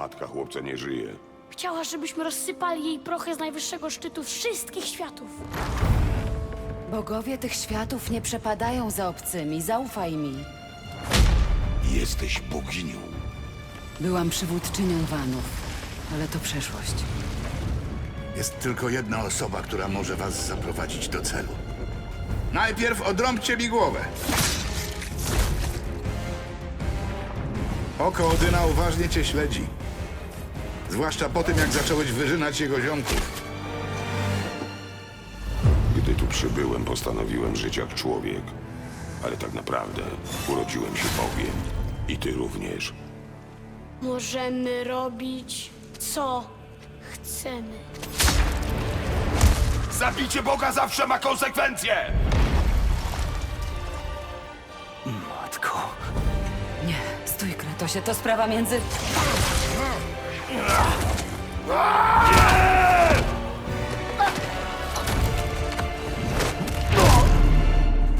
Matka chłopca nie żyje. Chciała, żebyśmy rozsypali jej prochy z najwyższego szczytu wszystkich światów. Bogowie tych światów nie przepadają za obcymi, zaufaj mi. Jesteś boginią. Byłam przywódczynią Wanów, ale to przeszłość. Jest tylko jedna osoba, która może was zaprowadzić do celu. Najpierw odrąbcie mi głowę. Oko Odyna uważnie cię śledzi. Zwłaszcza po tym, jak zacząłeś wyrzynać jego ziomków. Gdy tu przybyłem, postanowiłem żyć jak człowiek. Ale tak naprawdę urodziłem się Bogiem. I ty również. Możemy robić co chcemy. Zabicie Boga zawsze ma konsekwencje! Matko. Nie, stój, Kratosie, to sprawa między...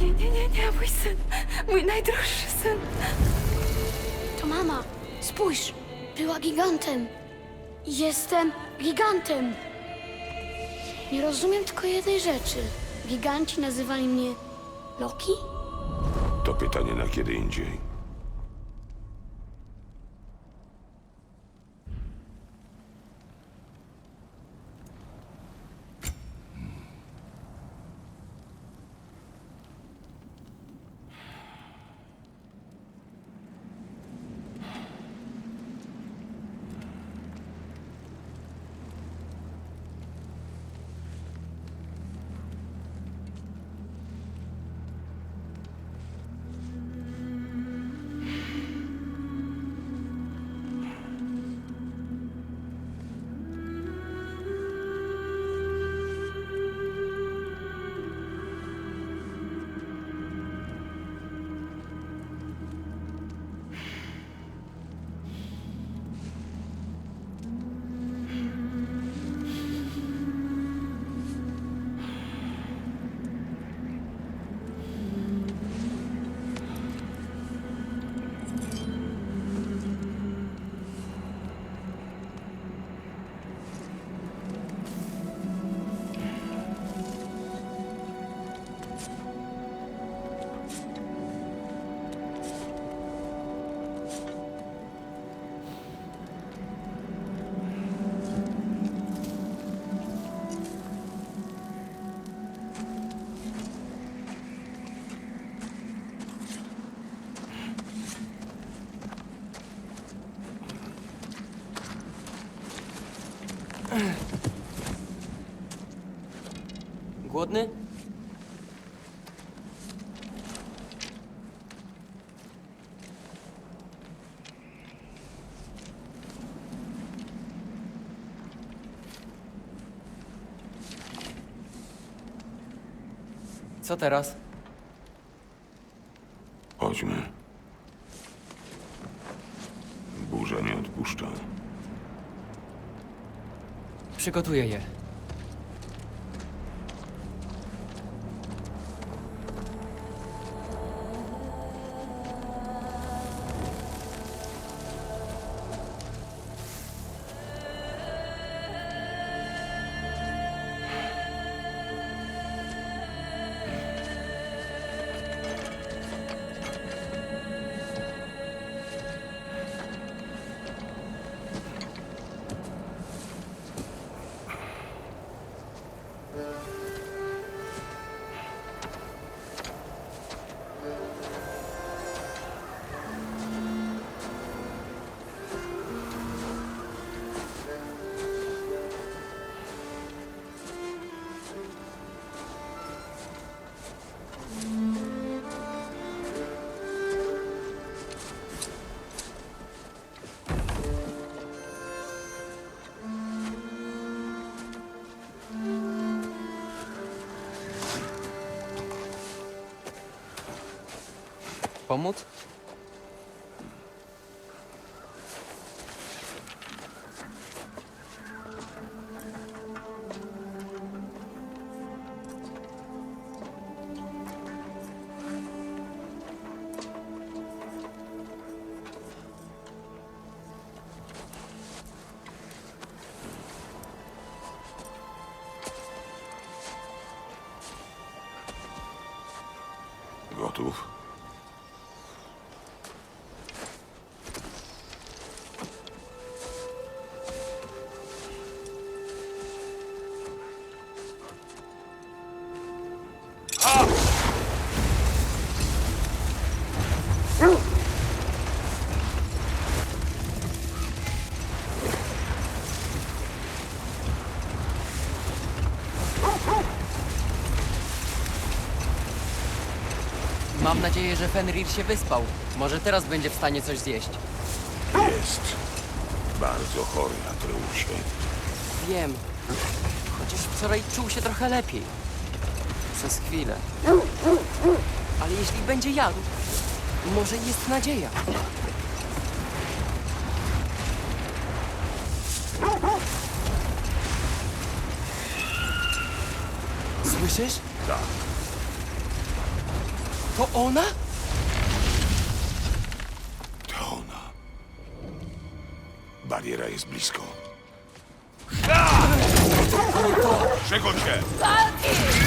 Nie, nie, nie, nie, mój syn. Mój najdroższy syn. To mama, spójrz, była gigantem. Jestem gigantem. Nie rozumiem tylko jednej rzeczy. Giganci nazywali mnie Loki? To pytanie na kiedy indziej. Głodny? Co teraz? Chodźmy. Burza nie odpuszcza. Przygotuję je. Pomóc? Mam nadzieję, że Fenrir się wyspał. Może teraz będzie w stanie coś zjeść. Jest. Bardzo chory, Atreusie. Wiem. Chociaż wczoraj czuł się trochę lepiej. Przez chwilę. Ale jeśli będzie jadł, może jest nadzieja. Słyszysz? Tak. To ona? To ona. Bariera jest blisko. Czego cię? Nie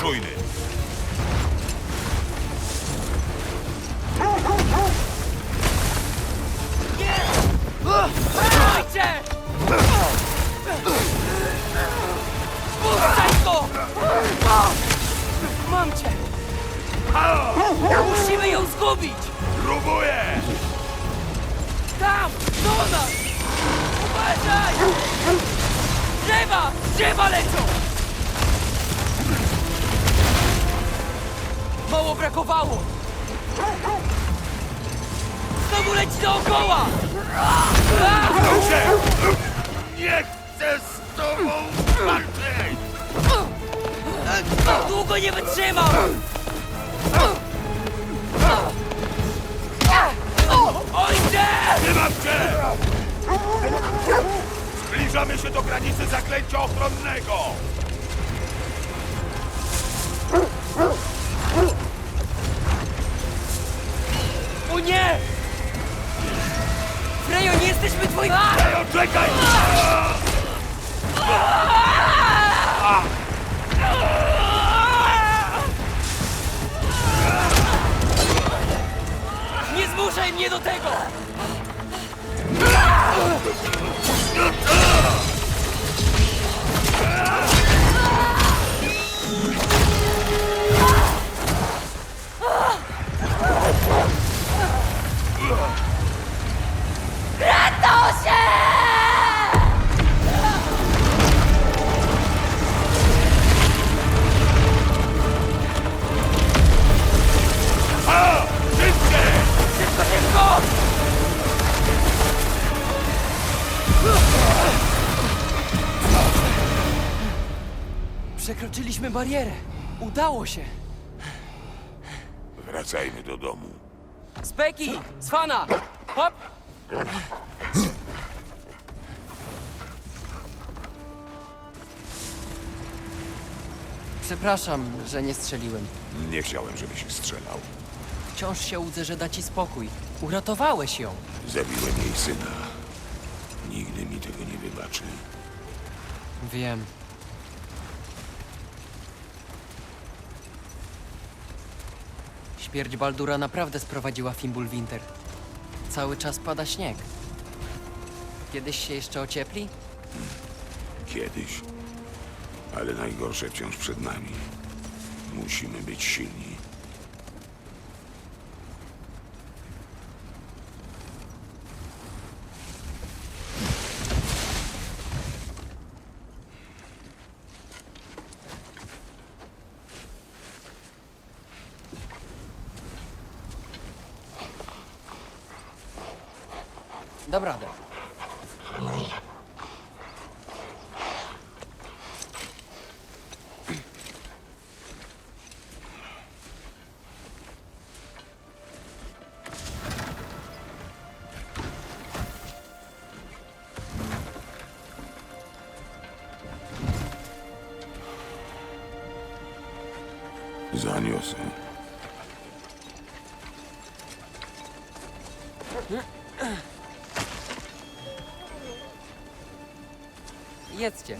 destroyed it. Długo nie wytrzymam! Ojcze! Trzymam cię! Zbliżamy się do granicy zaklęcia ochronnego! O nie! Frejo, nie jesteśmy twoimi... Ej, czekaj! Nie zmuszaj mnie do tego! Przekroczyliśmy barierę. Udało się. Wracajmy do domu. Speki! Swana! Hop! Przepraszam, że nie strzeliłem. Nie chciałem, żebyś strzelał. Wciąż się łudzę, że da ci spokój. Uratowałeś ją. Zabiłem jej syna. Nigdy mi tego nie wybaczy. Wiem. Śmierć Baldura naprawdę sprowadziła Fimbulwinter. Cały czas pada śnieg. Kiedyś się jeszcze ociepli? Kiedyś. Ale najgorsze wciąż przed nami. Musimy być silni. Zaniosę. Jedzcie.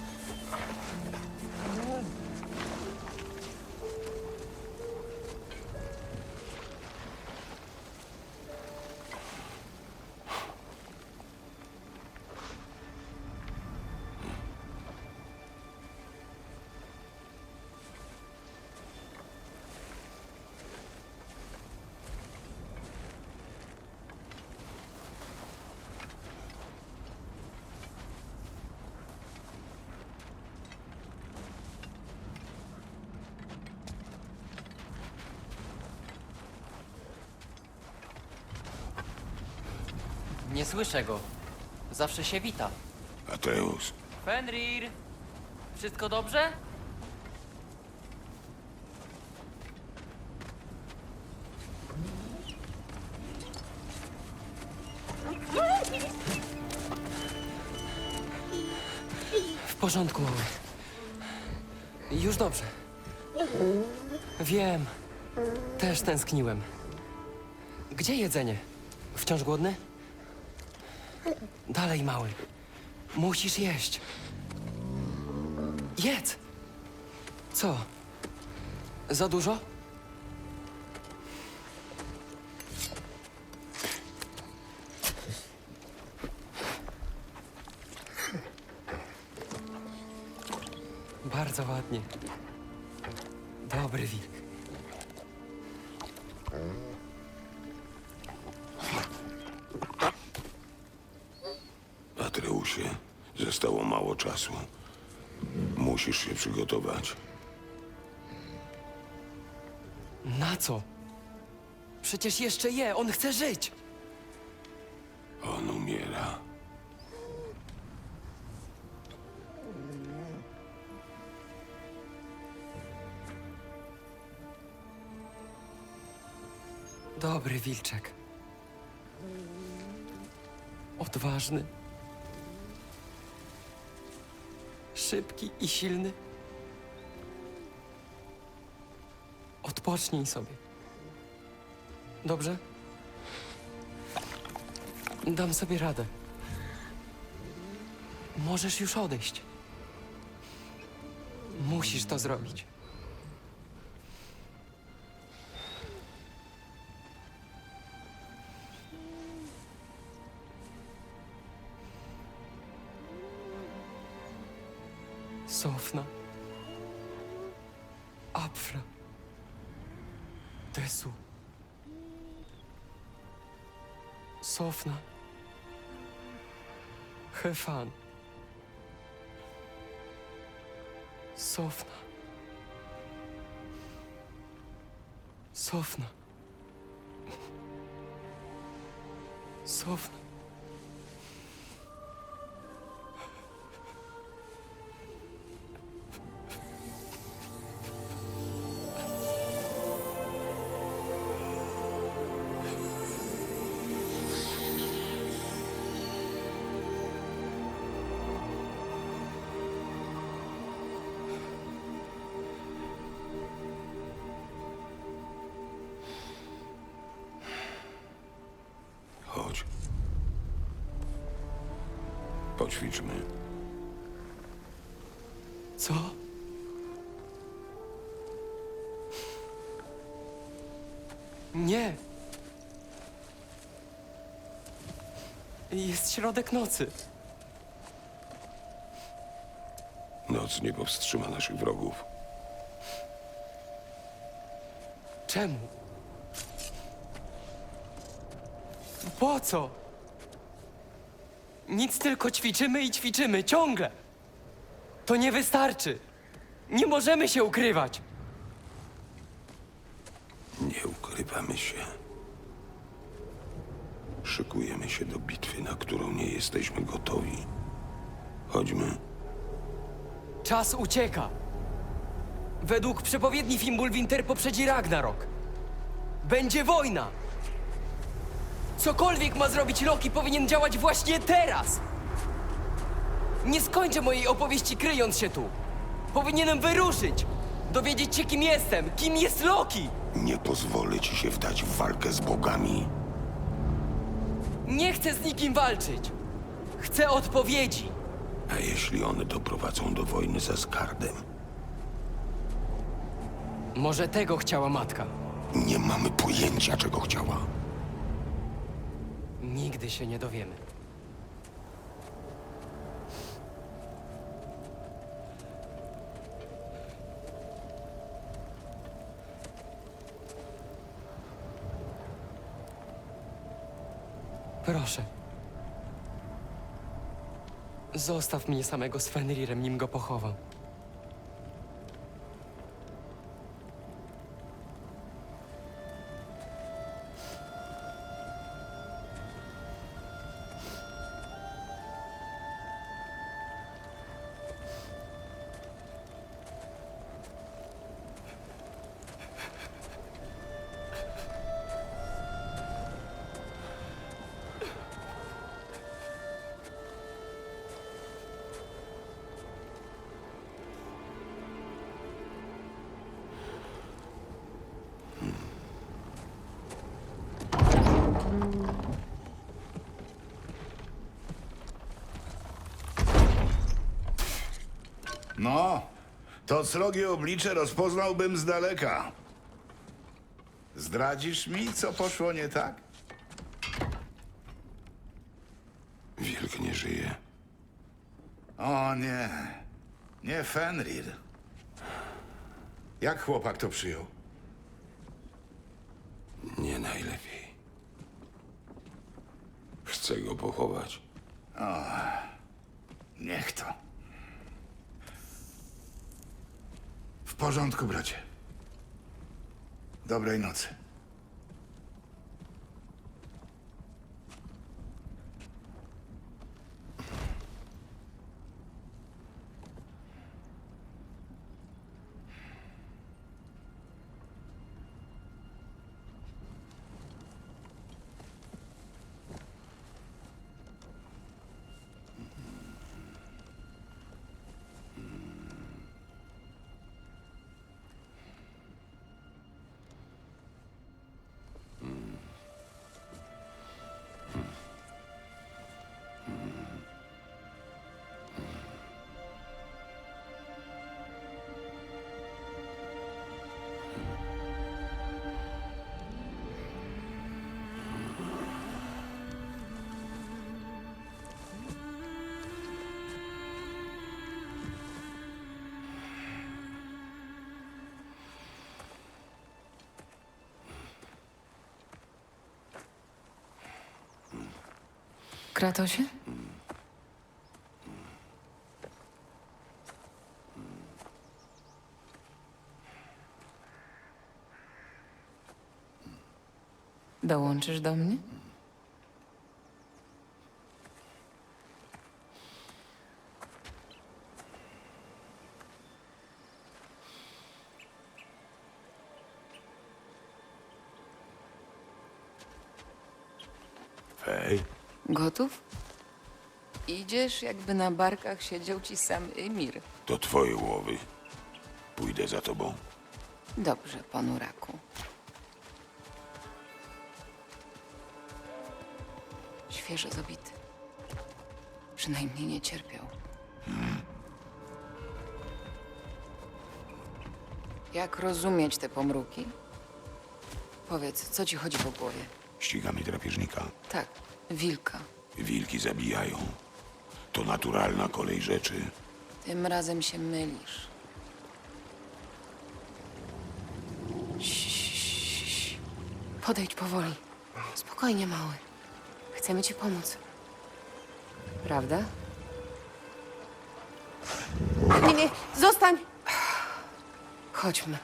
Słyszę go. Zawsze się wita. Ateus, Fenrir! Wszystko dobrze? W porządku. Już dobrze. Wiem. Też tęskniłem. Gdzie jedzenie? Wciąż głodny? Dalej, mały. Musisz jeść. Jedz! Co? Za dużo? Bardzo ładnie. Dobry wilk. Atreusie, zostało mało czasu. Musisz się przygotować. Na co? Przecież jeszcze je, on chce żyć. On umiera. Dobry wilczek. Odważny. Szybki i silny. Odpocznij sobie. Dobrze? Dam sobie radę. Możesz już odejść. Musisz to zrobić. Sofna. Apfra. Desu. Sofna. Hefan. Sofna. Sofna. Sofna. Poćwiczmy. Co? Nie. Jest środek nocy. Noc nie powstrzyma naszych wrogów. Czemu? Po co? Nic tylko ćwiczymy i ćwiczymy, ciągle. To nie wystarczy. Nie możemy się ukrywać. Nie ukrywamy się. Szykujemy się do bitwy, na którą nie jesteśmy gotowi. Chodźmy. Czas ucieka. Według przepowiedni Fimbulwinter poprzedzi Ragnarok. Będzie wojna. Cokolwiek ma zrobić Loki, powinien działać właśnie teraz. Nie skończę mojej opowieści kryjąc się tu. Powinienem wyruszyć. Dowiedzieć się, kim jestem! Kim jest Loki! Nie pozwolę ci się wdać w walkę z bogami. Nie chcę z nikim walczyć! Chcę odpowiedzi! A jeśli one doprowadzą do wojny ze Skardem? Może tego chciała matka. Nie mamy pojęcia, czego chciała. Nigdy się nie dowiemy. Proszę. Zostaw mnie samego z Fenrirem, nim go pochowam. To srogie oblicze rozpoznałbym z daleka. Zdradzisz mi, co poszło nie tak? Wilk nie żyje. O nie, nie Fenrir. Jak chłopak to przyjął? Nie najlepiej. Chcę go pochować. Niech to. Porządku, bracie. Dobrej nocy. Kratosie? Dołączysz do mnie? Fej, Gotów? Idziesz, jakby na barkach siedział ci sam Emir. to twoje łowy. Pójdę za tobą. Dobrze, panu Raku. Świeżo zabity. Przynajmniej nie cierpiał. Jak rozumieć te pomruki? Powiedz, co ci chodzi po głowie? Ścigamy drapieżnika. Tak, wilka. Wilki zabijają. To naturalna kolej rzeczy. Tym razem się mylisz. Ciii. Podejdź powoli. Spokojnie, mały. Chcemy ci pomóc. Prawda? Nie, nie, zostań! Chodźmy.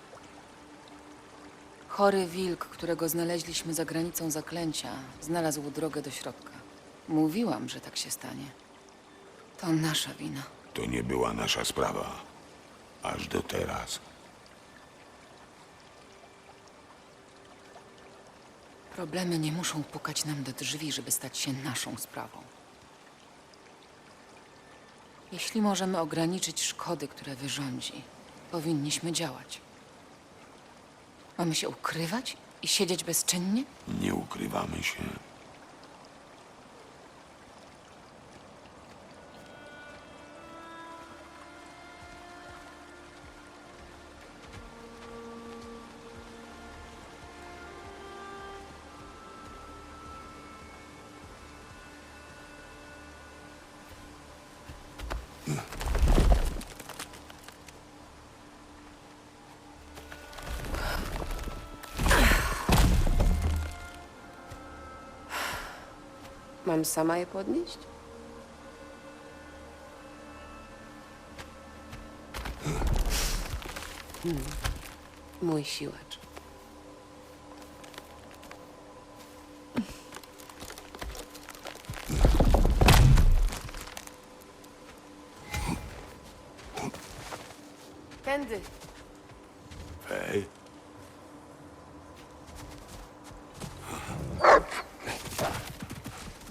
Chory wilk, którego znaleźliśmy za granicą zaklęcia, znalazł drogę do środka. Mówiłam, że tak się stanie. To nasza wina. To nie była nasza sprawa. Aż do teraz. Problemy nie muszą pukać nam do drzwi, żeby stać się naszą sprawą. Jeśli możemy ograniczyć szkody, które wyrządzi, Powinniśmy działać. Mamy się ukrywać i siedzieć bezczynnie? Nie ukrywamy się. Mam sama je podnieść? Hmm. Mój siłacz. Tędy. Fej?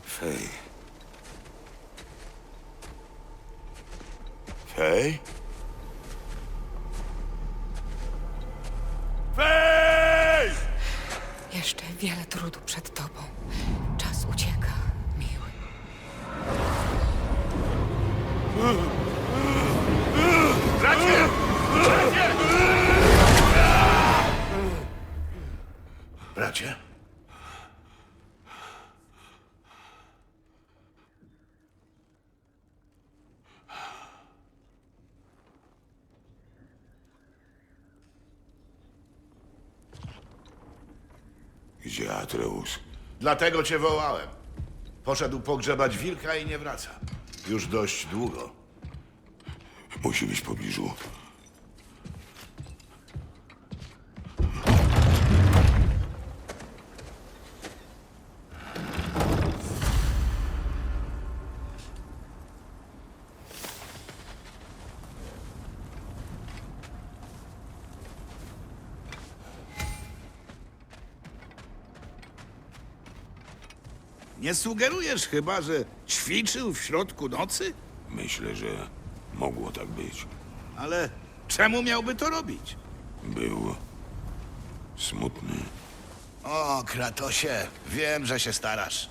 Fej. Fej? Fej! Jeszcze wiele trudu przed Atreus? Dlatego cię wołałem. Poszedł pogrzebać wilka i nie wraca. Już dość długo. Musi być w pobliżu. Nie sugerujesz chyba, że ćwiczył w środku nocy? Myślę, że mogło tak być. Ale czemu miałby to robić? Był smutny. O, Kratosie, wiem, że się starasz.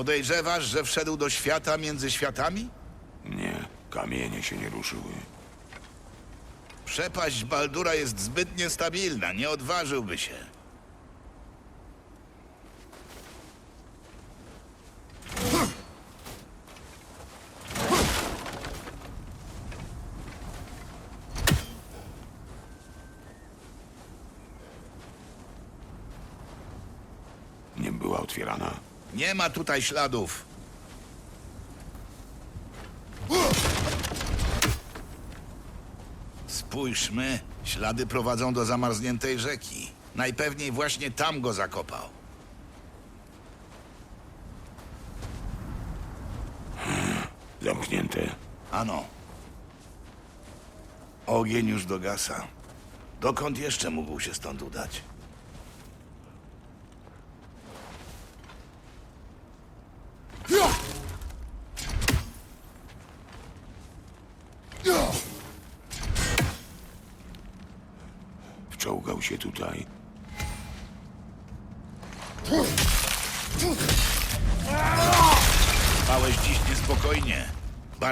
Podejrzewasz, że wszedł do świata między światami? Nie, kamienie się nie ruszyły. Przepaść Baldura jest zbyt niestabilna, nie odważyłby się. Nie była otwierana. Nie ma tutaj śladów. Spójrzmy, ślady prowadzą do zamarzniętej rzeki. Najpewniej właśnie tam go zakopał. Zamknięte. Ano. Ogień już dogasa. Dokąd jeszcze mógł się stąd udać?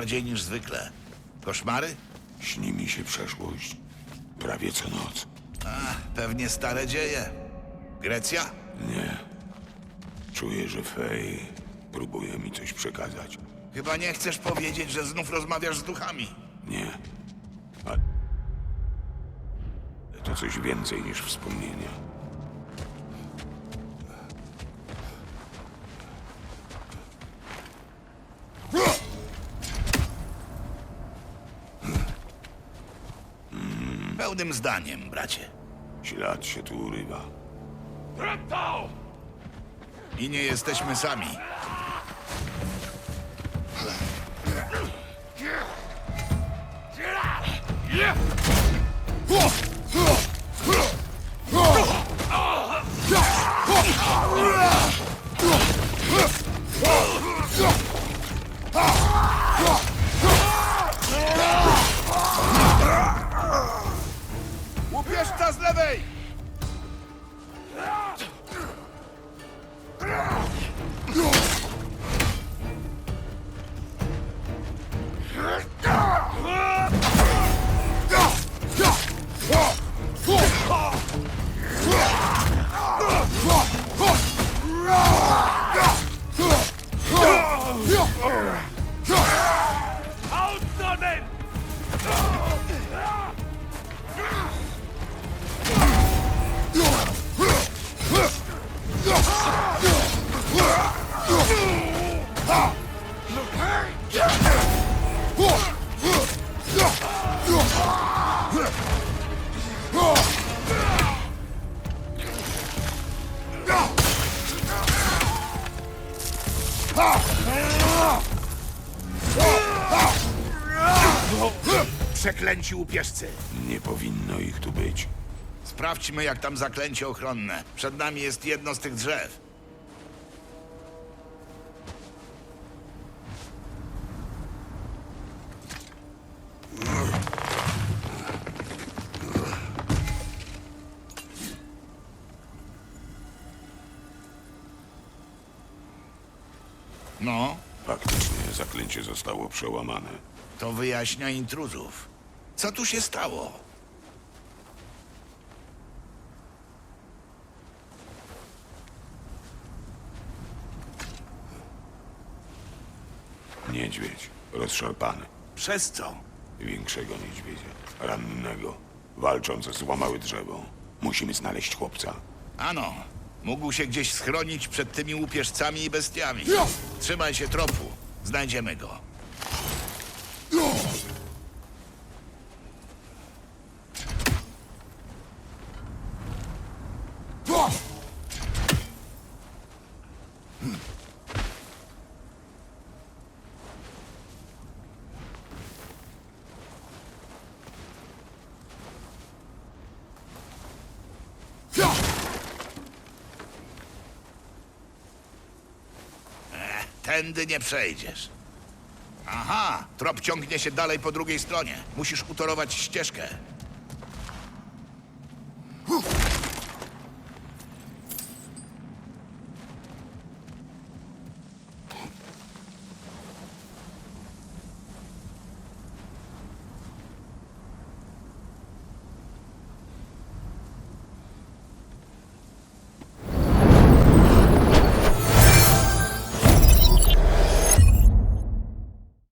Bardziej niż zwykle. Koszmary? Śni mi się przeszłość. Prawie co noc. A, pewnie stare dzieje. Grecja? Nie. Czuję, że Fej próbuje mi coś przekazać. Chyba nie chcesz powiedzieć, że znów rozmawiasz z duchami. Nie. Ale to coś więcej niż wspomnienia. Zdaniem, bracie. Ślad się tu urywa. I nie jesteśmy sami. Z lewej! Przeklęci łupieżcy. Nie powinno ich tu być. Sprawdźmy, jak tam zaklęcie ochronne. Przed nami jest jedno z tych drzew. No, Faktycznie zaklęcie zostało przełamane. to wyjaśnia intruzów. Co tu się stało? Niedźwiedź, rozszarpany. Przez co? Większego niedźwiedzia, rannego. Walczące złamały drzewo. Musimy znaleźć chłopca. Ano, mógł się gdzieś schronić przed tymi łupieżcami i bestiami. Trzymaj się tropu, znajdziemy go. Tędy nie przejdziesz. Aha, trop ciągnie się dalej po drugiej stronie. Musisz utorować ścieżkę.